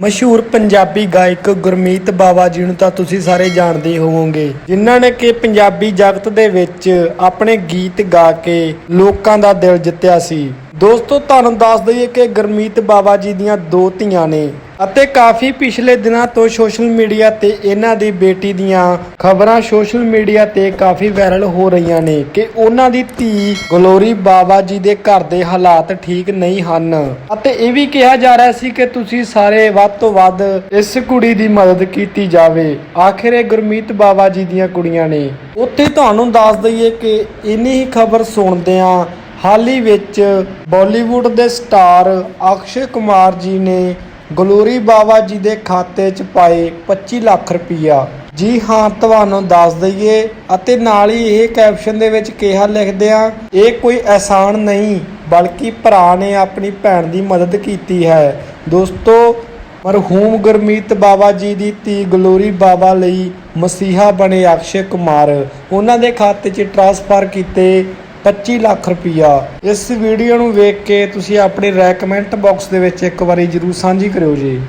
ਮਸ਼ਹੂਰ ਪੰਜਾਬੀ ਗਾਇਕ ਗੁਰਮੀਤ ਬਾਵਾ ਜੀ ਨੂੰ ਤਾਂ ਤੁਸੀਂ ਸਾਰੇ ਜਾਣਦੇ ਹੋਵੋਗੇ। ਜਿਨ੍ਹਾਂ ਨੇ ਕਿ ਪੰਜਾਬੀ ਜਗਤ ਦੇ ਵਿੱਚ ਆਪਣੇ ਗੀਤ ਗਾ ਕੇ ਲੋਕਾਂ ਦਾ ਦਿਲ ਜਿੱਤਿਆ ਸੀ। ਦੋਸਤੋ ਤੁਹਾਨੂੰ ਦੱਸ ਦਈਏ ਕਿ ਗੁਰਮੀਤ ਬਾਵਾ ਜੀ ਦੀਆਂ ਦੋ ਧੀਆਂ ਨੇ। ਅਤੇ ਕਾਫੀ ਪਿਛਲੇ ਦਿਨਾਂ ਤੋਂ ਸੋਸ਼ਲ ਮੀਡੀਆ ਤੇ ਇਹਨਾਂ ਦੀ ਬੇਟੀ ਦੀਆਂ ਖਬਰਾਂ ਸੋਸ਼ਲ ਮੀਡੀਆ ਤੇ ਕਾਫੀ ਵਾਇਰਲ ਹੋ ਰਹੀਆਂ ਨੇ ਕਿ ਉਹਨਾਂ ਦੀ ਧੀ ਗਲੋਰੀ ਬਾਵਾ ਜੀ ਦੇ ਘਰ ਦੇ ਹਾਲਾਤ ਠੀਕ ਨਹੀਂ ਹਨ। ਅਤੇ ਇਹ ਵੀ ਕਿਹਾ ਜਾ ਰਿਹਾ ਸੀ ਕਿ ਤੁਸੀਂ ਸਾਰੇ ਵੱਧ ਤੋਂ ਵੱਧ ਇਸ ਕੁੜੀ ਦੀ ਮਦਦ ਕੀਤੀ ਜਾਵੇ। ਆਖਿਰ ਗੁਰਮੀਤ ਬਾਵਾ ਜੀ ਦੀਆਂ ਕੁੜੀਆਂ ਨੇ। ਉੱਥੇ ਤੁਹਾਨੂੰ ਦੱਸ ਦਈਏ ਕਿ ਇੰਨੀ ਹੀ ਖਬਰ ਸੁਣਦਿਆਂ ਹਾਲ ਹੀ ਵਿੱਚ ਬਾਲੀਵੁੱਡ ਦੇ ਸਟਾਰ ਅਕਸ਼ੇ ਕੁਮਾਰ ਜੀ ਨੇ ਗਲੋਰੀ ਬਾਵਾ ਜੀ ਦੇ ਖਾਤੇ 'ਚ ਪਾਏ 25 ਲੱਖ ਰੁਪਈਆ। ਜੀ ਹਾਂ, ਤੁਹਾਨੂੰ ਦੱਸ ਦਈਏ। ਅਤੇ ਨਾਲ ਹੀ ਇਹ ਕੈਪਸ਼ਨ ਦੇ ਵਿੱਚ ਕਿਹਾ ਲਿਖਦੇ ਆ, ਇਹ ਕੋਈ ਅਹਿਸਾਨ ਨਹੀਂ, ਬਲਕਿ ਭਰਾ ਨੇ ਆਪਣੀ ਭੈਣ ਦੀ ਮਦਦ ਕੀਤੀ ਹੈ। ਦੋਸਤੋ, ਮਰਹੂਮ ਗੁਰਮੀਤ ਬਾਵਾ ਜੀ ਦੀ ਧੀ ਗਲੋਰੀ ਬਾਵਾ ਲਈ ਮਸੀਹਾ ਬਣੇ ਅਕਸ਼ੇ ਕੁਮਾਰ। ਉਹਨਾਂ ਦੇ ਖਾਤੇ 'ਚ ਟ੍ਰਾਂਸਫਰ ਕੀਤੇ 25 ਲੱਖ ਰੁਪਈਆ। ਇਸ ਵੀਡੀਓ ਨੂੰ ਵੇਖ ਕੇ ਤੁਸੀਂ ਆਪਣੇ ਰਾਏ ਕਮੈਂਟ ਬਾਕਸ ਦੇ ਵਿੱਚ ਇੱਕ ਵਾਰੀ ਜਰੂਰ ਸਾਂਝੀ ਕਰਿਓ ਜੀ।